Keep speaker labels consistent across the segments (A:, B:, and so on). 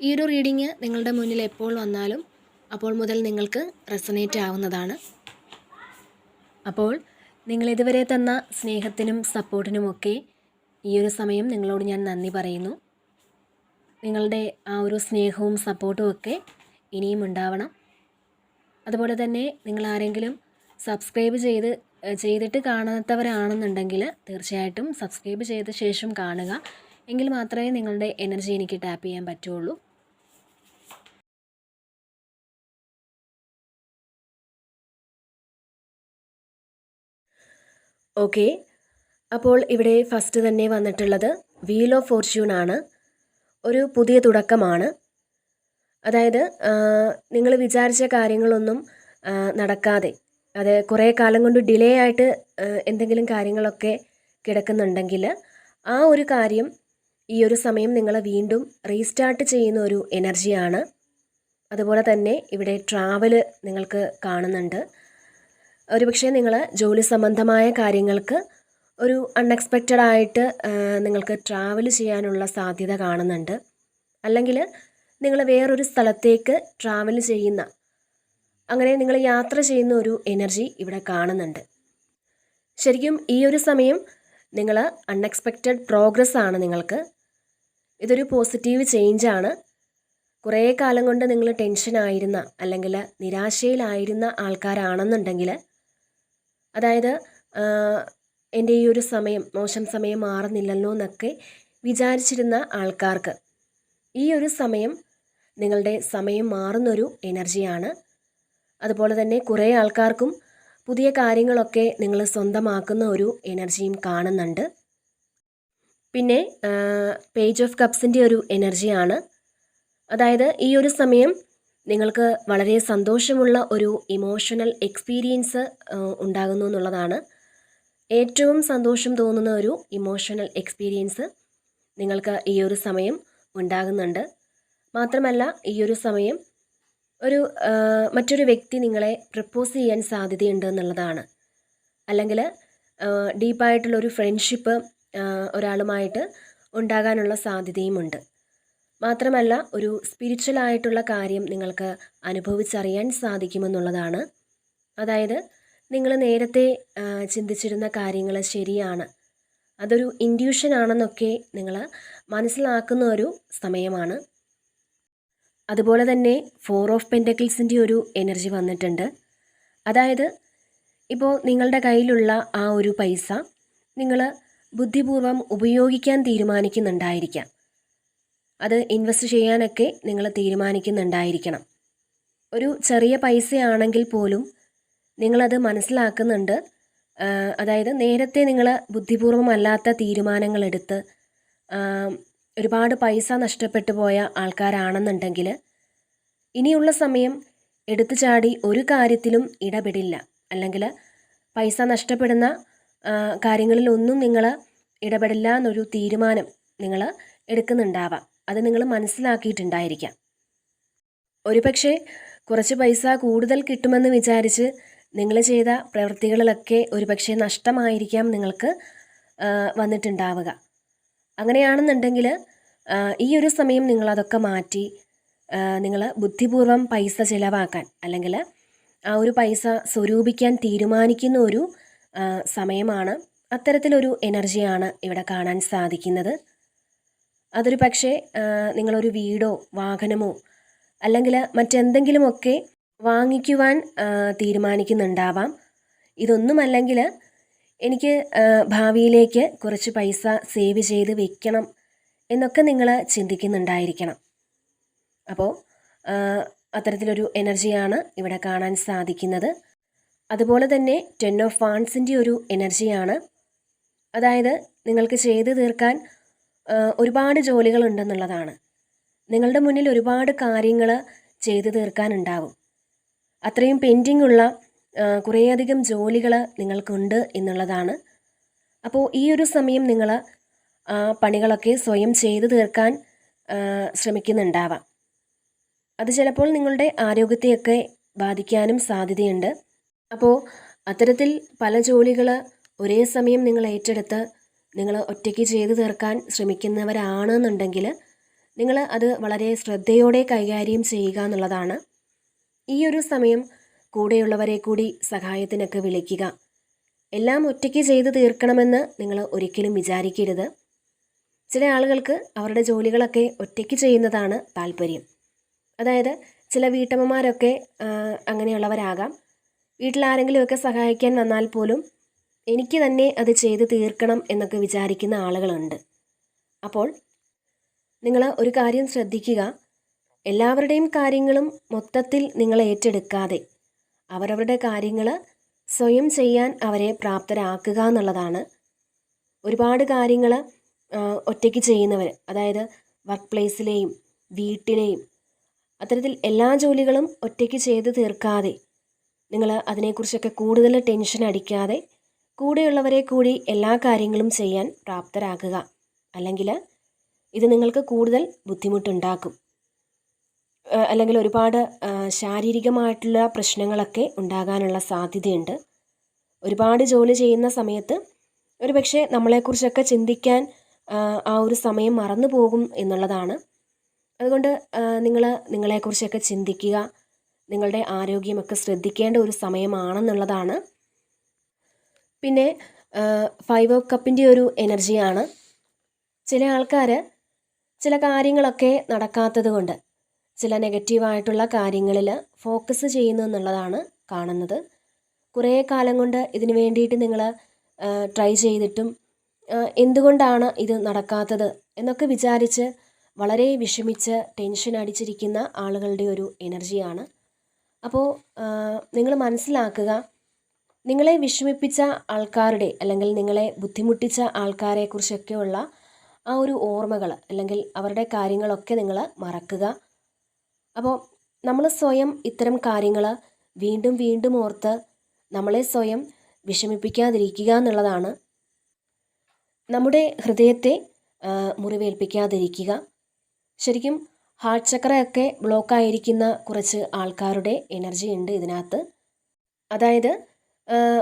A: ഈ ഒരു റീഡിങ് നിങ്ങളുടെ മുന്നിൽ എപ്പോൾ വന്നാലും അപ്പോൾ മുതൽ നിങ്ങൾക്ക് റെസനേറ്റ് ആവുന്നതാണ്. അപ്പോൾ നിങ്ങളിതുവരെ തന്ന സ്നേഹത്തിനും സപ്പോർട്ടിനുമൊക്കെ ഈ ഒരു സമയം നിങ്ങളോട് ഞാൻ നന്ദി പറയുന്നു. നിങ്ങളുടെ ആ ഒരു സ്നേഹവും സപ്പോർട്ടും ഒക്കെ ഇനിയും ഉണ്ടാവണം. അതുപോലെ തന്നെ നിങ്ങൾ ആരെങ്കിലും സബ്സ്ക്രൈബ് ചെയ്ത് ചെയ്തിട്ട് കാണാത്തവരാണെന്നുണ്ടെങ്കിൽ തീർച്ചയായിട്ടും സബ്സ്ക്രൈബ് ചെയ്ത ശേഷം കാണുക. എങ്കിൽ മാത്രമേ നിങ്ങളുടെ എനർജി എനിക്ക് ടാപ്പ് ചെയ്യാൻ പറ്റുള്ളൂ. ഓക്കെ. അപ്പോൾ ഇവിടെ ഫസ്റ്റ് തന്നെ വന്നിട്ടുള്ളത് വീൽ ഓഫ് ഫോർച്യൂൺ ആണ്. ഒരു പുതിയ തുടക്കമാണ്. അതായത് നിങ്ങൾ വിചാരിച്ച കാര്യങ്ങളൊന്നും നടക്കാതെ. അത് കുറേ കാലം കൊണ്ട് ഡിലേ ആയിട്ട് എന്തെങ്കിലും കാര്യങ്ങളൊക്കെ കിടക്കുന്നുണ്ടെങ്കിൽ ആ ഒരു കാര്യം ഈ ഒരു സമയം നിങ്ങളെ വീണ്ടും റീസ്റ്റാർട്ട് ചെയ്യുന്ന ഒരു എനർജിയാണ് അതുപോലെ തന്നെ ഇവിടെ ട്രാവൽ നിങ്ങൾക്ക് കാണുന്നുണ്ട്. ഒരുപക്ഷെ നിങ്ങൾ ജോലി സംബന്ധമായ കാര്യങ്ങൾക്ക് ഒരു അൺഎക്സ്പെക്റ്റഡ് ആയിട്ട് നിങ്ങൾക്ക് ട്രാവൽ ചെയ്യാനുള്ള സാധ്യത കാണുന്നുണ്ട്. അല്ലെങ്കിൽ നിങ്ങൾ വേറൊരു സ്ഥലത്തേക്ക് ട്രാവൽ ചെയ്യുന്ന അങ്ങനെ നിങ്ങൾ യാത്ര ചെയ്യുന്ന ഒരു എനർജി ഇവിടെ കാണുന്നുണ്ട്. ശരിക്കും ഈ ഒരു സമയം നിങ്ങൾ അൺഎക്സ്പെക്റ്റഡ് പ്രോഗ്രസ് ആണ് നിങ്ങൾക്ക്. ഇതൊരു പോസിറ്റീവ് ചേഞ്ചാണ് കുറേ കാലം കൊണ്ട് നിങ്ങൾ ടെൻഷൻ ആയിരുന്ന അല്ലെങ്കിൽ നിരാശയിലായിരുന്ന ആൾക്കാരാണെന്നുണ്ടെങ്കിൽ അതായത് എന്റെ ഈ ഒരു സമയം മോശം സമയം മാറുന്നില്ലല്ലോ എന്നൊക്കെ വിചാരിച്ചിരുന്ന ആൾക്കാർക്ക് ഈ ഒരു സമയം നിങ്ങളുടെ സമയം മാറുന്നൊരു എനർജിയാണ്. അതുപോലെ തന്നെ കുറേ ആൾക്കാർക്കും പുതിയ കാര്യങ്ങളൊക്കെ നിങ്ങൾ സ്വന്തമാക്കുന്ന ഒരു എനർജിയും കാണുന്നുണ്ട്. പിന്നെ പേജ് ഓഫ് കപ്സിന്റെ ഒരു എനർജിയാണ്. അതായത് ഈ ഒരു സമയം നിങ്ങൾക്ക് വളരെ സന്തോഷമുള്ള ഒരു ഇമോഷണൽ എക്സ്പീരിയൻസ് ഉണ്ടാകുന്നു എന്നുള്ളതാണ്. ഏറ്റവും സന്തോഷം തോന്നുന്ന ഒരു ഇമോഷണൽ എക്സ്പീരിയൻസ് നിങ്ങൾക്ക് ഈ ഒരു സമയം ഉണ്ടാകുന്നുണ്ട്. മാത്രമല്ല ഈ ഒരു സമയം ഒരു മറ്റൊരു വ്യക്തി നിങ്ങളെ പ്രപ്പോസ് ചെയ്യാൻ സാധ്യതയുണ്ട് എന്നുള്ളതാണ്. അല്ലെങ്കിൽ ഡീപ്പായിട്ടുള്ളൊരു ഫ്രണ്ട്ഷിപ്പ് ഒരാളുമായിട്ട് ഉണ്ടാകാനുള്ള സാധ്യതയുമുണ്ട്. മാത്രമല്ല ഒരു സ്പിരിച്വൽ ആയിട്ടുള്ള കാര്യം നിങ്ങൾക്ക് അനുഭവിച്ചറിയാൻ സാധിക്കുമെന്നുള്ളതാണ്. അതായത് നിങ്ങൾ നേരത്തെ ചിന്തിച്ചിരുന്ന കാര്യങ്ങൾ ശരിയാണ്. അതൊരു ഇൻഡ്യൂഷൻ ആണെന്നൊക്കെ നിങ്ങൾ മനസ്സിലാക്കുന്ന ഒരു സമയമാണ്. അതുപോലെ തന്നെ ഫോർ ഓഫ് പെന്റക്കിൾസിന്റെ ഒരു എനർജി വന്നിട്ടുണ്ട്. അതായത് ഇപ്പോൾ നിങ്ങളുടെ കയ്യിലുള്ള ആ ഒരു പൈസ നിങ്ങൾ ബുദ്ധിപൂർവം ഉപയോഗിക്കാൻ തീരുമാനിക്കുന്നുണ്ടായിരിക്കാം. അത് ഇൻവെസ്റ്റ് ചെയ്യാനൊക്കെ നിങ്ങൾ തീരുമാനിക്കുന്നുണ്ടായിരിക്കണം. ഒരു ചെറിയ പൈസയാണെങ്കിൽ പോലും നിങ്ങളത് മനസ്സിലാക്കുന്നുണ്ട്. അതായത് നേരത്തെ നിങ്ങൾ ബുദ്ധിപൂർവമല്ലാത്ത തീരുമാനങ്ങളെടുത്ത് ഒരുപാട് പൈസ നഷ്ടപ്പെട്ടു പോയ ആൾക്കാരാണെന്നുണ്ടെങ്കിൽ ഇനിയുള്ള സമയം എടുത്തു ചാടി ഒരു കാര്യത്തിലും ഇടപെടില്ല. അല്ലെങ്കിൽ പൈസ നഷ്ടപ്പെടുന്ന കാര്യങ്ങളിലൊന്നും നിങ്ങൾ ഇടപെടില്ല എന്നൊരു തീരുമാനം നിങ്ങൾ എടുക്കുന്നുണ്ടാവാം. അത് നിങ്ങൾ മനസ്സിലാക്കിയിട്ടുണ്ടായിരിക്കാം. ഒരുപക്ഷെ കുറച്ച് പൈസ കൂടുതൽ കിട്ടുമെന്ന് വിചാരിച്ച് നിങ്ങൾ ചെയ്ത പ്രവൃത്തികളിലൊക്കെ ഒരുപക്ഷെ നഷ്ടമായിരിക്കാം നിങ്ങൾക്ക് വന്നിട്ടുണ്ടാവുക. അങ്ങനെയാണെന്നുണ്ടെങ്കിൽ ഈ ഒരു സമയം നിങ്ങളതൊക്കെ മാറ്റി നിങ്ങൾ ബുദ്ധിപൂർവം പൈസ ചിലവാക്കാൻ അല്ലെങ്കിൽ ആ ഒരു പൈസ സ്വരൂപിക്കാൻ തീരുമാനിക്കുന്ന ഒരു സമയമാണ് അത്തരത്തിലൊരു എനർജിയാണ് ഇവിടെ കാണാൻ സാധിക്കുന്നത്. അതൊരു പക്ഷേ നിങ്ങളൊരു വീടോ വാഹനമോ അല്ലെങ്കിൽ മറ്റെന്തെങ്കിലുമൊക്കെ വാങ്ങിക്കുവാൻ തീരുമാനിക്കുന്നുണ്ടാവാം. ഇതൊന്നുമല്ലെങ്കിൽ എനിക്ക് ഭാവിയിലേക്ക് കുറച്ച് പൈസ സേവ് ചെയ്ത് വെക്കണം എന്നൊക്കെ നിങ്ങൾ ചിന്തിക്കുന്നുണ്ടായിരിക്കണം. അപ്പോൾ അത്തരത്തിലൊരു എനർജിയാണ് ഇവിടെ കാണാൻ സാധിക്കുന്നത്. അതുപോലെ തന്നെ ടെൻ ഓഫ് വാൺസിന്റെ ഒരു എനർജിയാണ്. അതായത് നിങ്ങൾക്ക് ചെയ്തു തീർക്കാൻ ഒരുപാട് ജോലികളുണ്ടെന്നുള്ളതാണ്. നിങ്ങളുടെ മുന്നിൽ ഒരുപാട് കാര്യങ്ങൾ ചെയ്തു തീർക്കാനുണ്ടാവും. അത്രയും പെൻഡിങ് ഉള്ള കുറേയധികം ജോലികൾ നിങ്ങൾക്കുണ്ട് എന്നുള്ളതാണ്. അപ്പോൾ ഈ ഒരു സമയം നിങ്ങൾ പണികളൊക്കെ സ്വയം ചെയ്തു തീർക്കാൻ ശ്രമിക്കുന്നുണ്ടാവാം. അത് ചിലപ്പോൾ നിങ്ങളുടെ ആരോഗ്യത്തെയൊക്കെ ബാധിക്കാനും സാധ്യതയുണ്ട്. അപ്പോൾ അത്തരത്തിൽ പല ജോലികൾ ഒരേ സമയം നിങ്ങൾ ഏറ്റെടുത്ത് നിങ്ങൾ ഒറ്റയ്ക്ക് ചെയ്തു തീർക്കാൻ ശ്രമിക്കുന്നവരാണെന്നുണ്ടെങ്കിൽ നിങ്ങൾ അത് വളരെ ശ്രദ്ധയോടെ കൈകാര്യം ചെയ്യുക എന്നുള്ളതാണ്. ഈ ഒരു സമയം കൂടെയുള്ളവരെ കൂടി സഹായത്തിനൊക്കെ വിളിക്കുക. എല്ലാം ഒറ്റയ്ക്ക് ചെയ്തു തീർക്കണമെന്ന് നിങ്ങൾ ഒരിക്കലും വിചാരിക്കരുത്. ചില ആളുകൾക്ക് അവരുടെ ജോലികളൊക്കെ ഒറ്റയ്ക്ക് ചെയ്യുന്നതാണ് താല്പര്യം. അതായത് ചില വീട്ടമ്മമാരൊക്കെ അങ്ങനെയുള്ളവരാകാം. വീട്ടിൽ ആരെങ്കിലുമൊക്കെ സഹായിക്കാൻ വന്നാൽ പോലും എനിക്ക് തന്നെ അത് ചെയ്ത് തീർക്കണം എന്നൊക്കെ വിചാരിക്കുന്ന ആളുകളുണ്ട്. അപ്പോൾ നിങ്ങൾ ഒരു കാര്യം ശ്രദ്ധിക്കുക. എല്ലാവരുടെയും കാര്യങ്ങളും മൊത്തത്തിൽ നിങ്ങൾ ഏറ്റെടുക്കാതെ അവരവരുടെ കാര്യങ്ങൾ സ്വയം ചെയ്യാൻ അവരെ പ്രാപ്തരാക്കുക എന്നുള്ളതാണ്. ഒരുപാട് കാര്യങ്ങൾ ഒറ്റയ്ക്ക് ചെയ്യുന്നവർ അതായത് വർക്ക് പ്ലേസിലെയും വീട്ടിലെയും അത്തരത്തിൽ എല്ലാ ജോലികളും ഒറ്റയ്ക്ക് ചെയ്ത് തീർക്കാതെ നിങ്ങൾ അതിനെക്കുറിച്ചൊക്കെ കൂടുതൽ ടെൻഷൻ അടിക്കാതെ കൂടെയുള്ളവരെ കൂടി എല്ലാ കാര്യങ്ങളും ചെയ്യാൻ പ്രാപ്തരാക്കുക അല്ലെങ്കിൽ ഇത് നിങ്ങൾക്ക് കൂടുതൽ ബുദ്ധിമുട്ടുണ്ടാക്കും. അല്ലെങ്കിൽ ഒരുപാട് ശാരീരികമായിട്ടുള്ള പ്രശ്നങ്ങളൊക്കെ ഉണ്ടാകാനുള്ള സാധ്യതയുണ്ട്. ഒരുപാട് ജോലി ചെയ്യുന്ന സമയത്ത് ഒരു പക്ഷേ നമ്മളെക്കുറിച്ചൊക്കെ ചിന്തിക്കാൻ ആ, ഒരു സമയം മറന്നു പോകും എന്നുള്ളതാണ്. അതുകൊണ്ട് നിങ്ങൾ നിങ്ങളെക്കുറിച്ചൊക്കെ ചിന്തിക്കുക. നിങ്ങളുടെ ആരോഗ്യമൊക്കെ ശ്രദ്ധിക്കേണ്ട ഒരു സമയമാണെന്നുള്ളതാണ് പിന്നെ ഫൈവ് ഓഫ് കപ്പിന്റെ ഒരു എനർജിയാണ് ചില ആൾക്കാർ ചില കാര്യങ്ങളൊക്കെ നടക്കാത്തത് കൊണ്ട് ചില നെഗറ്റീവായിട്ടുള്ള കാര്യങ്ങളിൽ ഫോക്കസ് ചെയ്യുന്നു എന്നുള്ളതാണ് കാണുന്നത്. കുറേ കാലം കൊണ്ട് ഇതിന് വേണ്ടിയിട്ട് നിങ്ങൾ ട്രൈ ചെയ്തിട്ടും എന്തുകൊണ്ടാണ് ഇത് നടക്കാത്തത് എന്നൊക്കെ വിചാരിച്ച് വളരെ വിഷമിച്ച് ടെൻഷൻ അടിച്ചിരിക്കുന്ന ആളുകളുടെ ഒരു എനർജിയാണ് അപ്പോൾ നിങ്ങൾ മനസ്സിലാക്കുക നിങ്ങളെ വിഷമിപ്പിച്ച ആൾക്കാരുടെ അല്ലെങ്കിൽ നിങ്ങളെ ബുദ്ധിമുട്ടിച്ച ആൾക്കാരെ കുറിച്ചൊക്കെയുള്ള ആ ഒരു ഓർമ്മകൾ അല്ലെങ്കിൽ അവരുടെ കാര്യങ്ങളൊക്കെ നിങ്ങൾ മറക്കുക. അപ്പോൾ നമ്മൾ സ്വയം ഇത്തരം കാര്യങ്ങൾ വീണ്ടും വീണ്ടും ഓർത്ത് നമ്മളെ സ്വയം വിഷമിപ്പിക്കാതിരിക്കുക എന്നുള്ളതാണ്. നമ്മുടെ ഹൃദയത്തെ മുറിവേൽപ്പിക്കാതിരിക്കുക. ശരിക്കും ഹാർട്ട് ചക്രയൊക്കെ ബ്ലോക്കായിരിക്കുന്ന കുറച്ച് ആൾക്കാരുടെ എനർജി ഉണ്ട് ഇതിനകത്ത്. അതായത്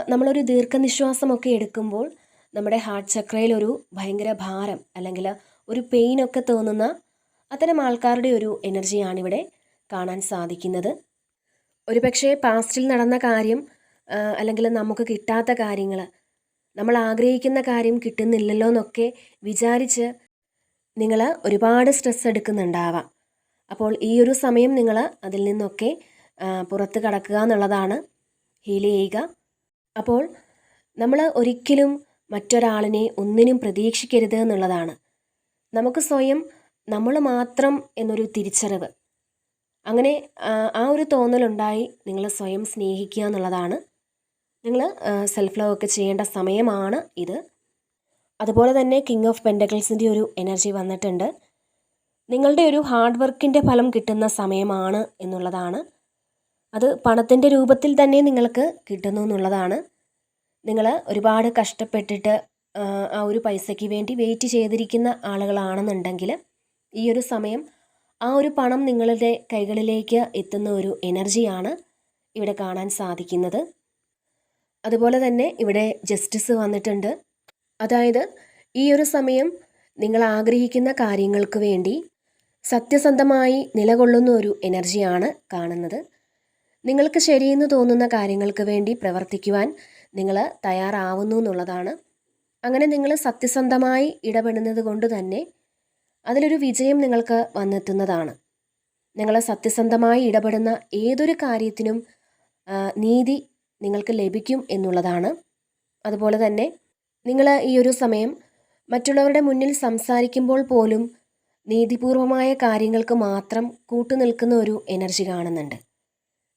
A: നമ്മളൊരു ദീർഘനിശ്വാസമൊക്കെ എടുക്കുമ്പോൾ നമ്മുടെ ഹാർട്ട് ചക്രയിൽ ഒരു ഭയങ്കര ഭാരം അല്ലെങ്കിൽ ഒരു പെയിൻ ഒക്കെ തോന്നുന്ന അത്തരം ആൾക്കാരുടെ ഒരു എനർജിയാണ് ഇവിടെ കാണാൻ സാധിക്കുന്നത്. ഒരുപക്ഷെ പാസ്റ്റിൽ നടന്ന കാര്യം അല്ലെങ്കിൽ നമുക്ക് കിട്ടാത്ത കാര്യങ്ങൾ നമ്മൾ ആഗ്രഹിക്കുന്ന കാര്യം കിട്ടുന്നില്ലല്ലോ എന്നൊക്കെ വിചാരിച്ച് നിങ്ങൾ ഒരുപാട് സ്ട്രെസ് എടുക്കുന്നുണ്ടാവാം. അപ്പോൾ ഈ ഒരു സമയം നിങ്ങൾ അതിൽ നിന്നൊക്കെ പുറത്ത് കടക്കുക എന്നുള്ളതാണ് ഹീൽ ചെയ്യുക. അപ്പോൾ നമ്മൾ ഒരിക്കലും മറ്റൊരാളിനെ ഒന്നിനും പ്രതീക്ഷിക്കരുത് എന്നുള്ളതാണ്. നമുക്ക് സ്വയം നമ്മൾ മാത്രം എന്നൊരു തിരിച്ചറിവ്. അങ്ങനെ ആ, ഒരു തോന്നലുണ്ടായി നിങ്ങൾ സ്വയം സ്നേഹിക്കുക എന്നുള്ളതാണ്. നിങ്ങൾ സെൽഫ് ലവ് ഒക്കെ ചെയ്യേണ്ട സമയമാണ് ഇത്. അതുപോലെ തന്നെ കിങ് ഓഫ് പെൻഡക്കിൾസിന്റെ ഒരു എനർജി വന്നിട്ടുണ്ട്. നിങ്ങളുടെ ഒരു ഹാർഡ് വർക്കിന്റെ ഫലം കിട്ടുന്ന സമയമാണ് എന്നുള്ളതാണ്. അത് പണത്തിന്റെ രൂപത്തിൽ തന്നെ നിങ്ങൾക്ക് കിട്ടുന്നു എന്നുള്ളതാണ്. നിങ്ങൾ ഒരുപാട് കഷ്ടപ്പെട്ടിട്ട് ആ, ഒരു പൈസയ്ക്ക് വേണ്ടി വെയിറ്റ് ചെയ്തിരിക്കുന്ന ആളുകളാണെന്നുണ്ടെങ്കിൽ ഈ ഒരു സമയം ആ ഒരു പണം നിങ്ങളുടെ കൈകളിലേക്ക് എത്തുന്ന ഒരു എനർജിയാണ് ഇവിടെ കാണാൻ സാധിക്കുന്നത്. അതുപോലെ തന്നെ ഇവിടെ ജസ്റ്റിസ് വന്നിട്ടുണ്ട്. അതായത് ഈ ഒരു സമയം നിങ്ങൾ ആഗ്രഹിക്കുന്ന കാര്യങ്ങൾക്ക് വേണ്ടി സത്യസന്ധമായി നിലകൊള്ളുന്ന ഒരു എനർജിയാണ് കാണുന്നത്. നിങ്ങൾക്ക് ശരിയെന്ന് തോന്നുന്ന കാര്യങ്ങൾക്ക് വേണ്ടി പ്രവർത്തിക്കുവാൻ നിങ്ങൾ തയ്യാറാവുന്നു എന്നുള്ളതാണ്. അങ്ങനെ നിങ്ങൾ സത്യസന്ധമായി ഇടപെടുന്നത് കൊണ്ട് തന്നെ അതിലൊരു വിജയം നിങ്ങൾക്ക് വന്നെത്തുന്നതാണ്. നിങ്ങൾ സത്യസന്ധമായി ഇടപെടുന്ന ഏതൊരു കാര്യത്തിനും നീതി നിങ്ങൾക്ക് ലഭിക്കും എന്നുള്ളതാണ്. അതുപോലെ തന്നെ നിങ്ങൾ ഈ ഒരു സമയം മറ്റുള്ളവരുടെ മുന്നിൽ സംസാരിക്കുമ്പോൾ പോലും നീതിപൂർവമായ കാര്യങ്ങൾക്ക് മാത്രം കൂട്ടുനിൽക്കുന്ന ഒരു എനർജി കാണുന്നുണ്ട്.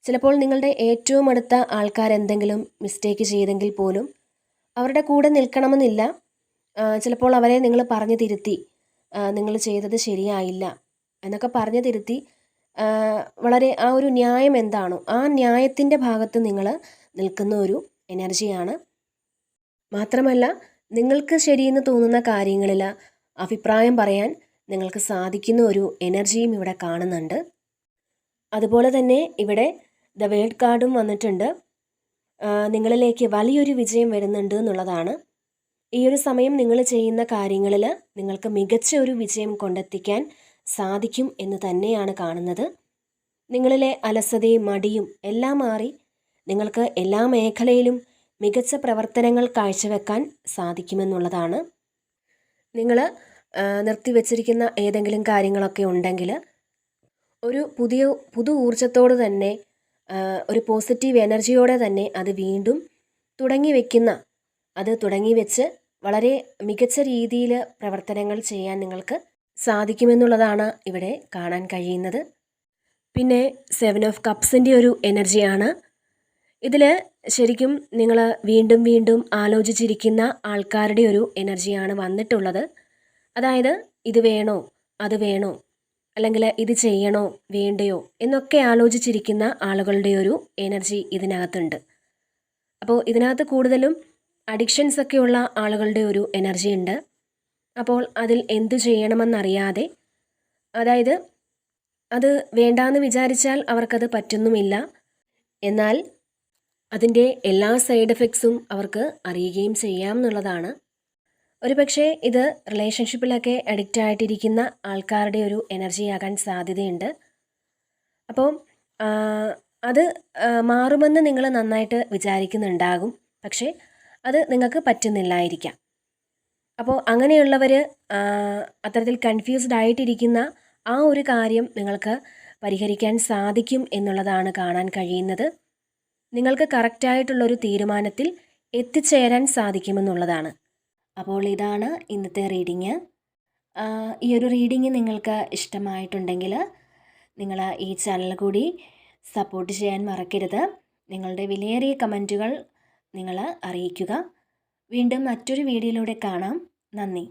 A: ചിലപ്പോൾ നിങ്ങളുടെ ഏറ്റവും അടുത്ത ആൾക്കാർ എന്തെങ്കിലും മിസ്റ്റേക്ക് ചെയ്തെങ്കിൽ പോലും അവരുടെ കൂടെ നിൽക്കണമെന്നില്ല. ചിലപ്പോൾ അവരെ നിങ്ങൾ പറഞ്ഞു തിരുത്തി നിങ്ങൾ ചെയ്തത് ശരിയായില്ല എന്നൊക്കെ പറഞ്ഞു തിരുത്തി വളരെ ആ ഒരു ന്യായം എന്താണോ? ആ ന്യായത്തിന്റെ ഭാഗത്ത് നിങ്ങൾ നിൽക്കുന്ന ഒരു എനർജിയാണ് മാത്രമല്ല നിങ്ങൾക്ക് ശരിയെന്ന് തോന്നുന്ന കാര്യങ്ങളിൽ അഭിപ്രായം പറയാൻ നിങ്ങൾക്ക് സാധിക്കുന്ന ഒരു എനർജിയും ഇവിടെ കാണുന്നുണ്ട്. അതുപോലെ തന്നെ ഇവിടെ ദ വേൾഡ് കാർഡും വന്നിട്ടുണ്ട്. നിങ്ങളിലേക്ക് വലിയൊരു വിജയം വരുന്നുണ്ട് എന്നുള്ളതാണ്. ഈ ഒരു സമയം നിങ്ങൾ ചെയ്യുന്ന കാര്യങ്ങളിൽ നിങ്ങൾക്ക് മികച്ച ഒരു വിജയം കൊണ്ടെത്തിക്കാൻ സാധിക്കും എന്ന് തന്നെയാണ് കാണുന്നത്. നിങ്ങളിലെ അലസതയും മടിയും എല്ലാം മാറി നിങ്ങൾക്ക് എല്ലാ മേഖലയിലും മികച്ച പ്രവർത്തനങ്ങൾ കാഴ്ചവെക്കാൻ സാധിക്കുമെന്നുള്ളതാണ്. നിങ്ങൾ നിർത്തിവെച്ചിരിക്കുന്ന ഏതെങ്കിലും കാര്യങ്ങളൊക്കെ ഉണ്ടെങ്കിൽ ഒരു പുതിയ പുതു ഊർജത്തോട് തന്നെ ഒരു പോസിറ്റീവ് എനർജിയോടെ തന്നെ അത് വീണ്ടും തുടങ്ങി വെക്കുന്ന അത് തുടങ്ങി വെച്ച് വളരെ മികച്ച രീതിയിൽ പ്രവർത്തനങ്ങൾ ചെയ്യാൻ നിങ്ങൾക്ക് സാധിക്കുമെന്നുള്ളതാണ് ഇവിടെ കാണാൻ കഴിയുന്നത്. പിന്നെ സെവൻ ഓഫ് കപ്സിന്റെ ഒരു എനർജിയാണ് ഇതിൽ ശരിക്കും നിങ്ങൾ വീണ്ടും വീണ്ടും ആലോചിച്ചിരിക്കുന്ന ആൾക്കാരുടെ ഒരു എനർജിയാണ് വന്നിട്ടുള്ളത്. അതായത് ഇത് വേണോ അത് വേണോ അല്ലെങ്കിൽ ഇത് ചെയ്യണോ വേണ്ടയോ എന്നൊക്കെ ആലോചിച്ചിരിക്കുന്ന ആളുകളുടെ ഒരു എനർജി ഇതിനകത്തുണ്ട്. അപ്പോൾ ഇതിനകത്ത് കൂടുതലും അഡിക്ഷൻസ് ഒക്കെയുള്ള ആളുകളുടെ ഒരു എനർജി ഉണ്ട്. അപ്പോൾ അതിൽ എന്തു ചെയ്യണമെന്നറിയാതെ അതായത് അത് വേണ്ടാന്ന് വിചാരിച്ചാൽ അവർക്കത് പറ്റുന്നുമില്ല. എന്നാൽ അതിന്റെ എല്ലാ സൈഡ് എഫക്ട്സും അവർക്ക് അറിയുകയും ചെയ്യാം എന്നുള്ളതാണ് ഒരുപക്ഷെ ഇത് റിലേഷൻഷിപ്പിലൊക്കെ അഡിക്റ്റ് ആയിട്ടിരിക്കുന്ന ആൾക്കാരുടെ ഒരു എനർജി ആകാൻ സാധ്യതയുണ്ട്. അപ്പോൾ അത് മാറുമെന്ന് നിങ്ങൾ നന്നായിട്ട് വിചാരിക്കുന്നുണ്ടാകും. പക്ഷേ അത് നിങ്ങൾക്ക് പറ്റുന്നില്ലായിരിക്കാം. അപ്പോൾ അങ്ങനെയുള്ളവർ അത്തരത്തിൽ കൺഫ്യൂസ്ഡ് ആയിട്ടിരിക്കുന്ന ആ ഒരു കാര്യം നിങ്ങൾക്ക് പരിഹരിക്കാൻ സാധിക്കും എന്നുള്ളതാണ് കാണാൻ കഴിയുന്നത്. നിങ്ങൾക്ക് കറക്റ്റായിട്ടുള്ളൊരു തീരുമാനത്തിൽ എത്തിച്ചേരാൻ സാധിക്കുമെന്നുള്ളതാണ്. അപ്പോൾ ഇതാണ് ഇന്നത്തെ റീഡിങ് ഈ ഒരു റീഡിങ് നിങ്ങൾക്ക് ഇഷ്ടമായിട്ടുണ്ടെങ്കിൽ നിങ്ങൾ ഈ ചാനൽ കൂടി സപ്പോർട്ട് ചെയ്യാൻ മറക്കരുത്. നിങ്ങളുടെ വിലയേറിയ കമന്റുകൾ നിങ്ങൾ അറിയിക്കുക. വീണ്ടും മറ്റൊരു വീഡിയോയിലൂടെ കാണാം. നന്ദി.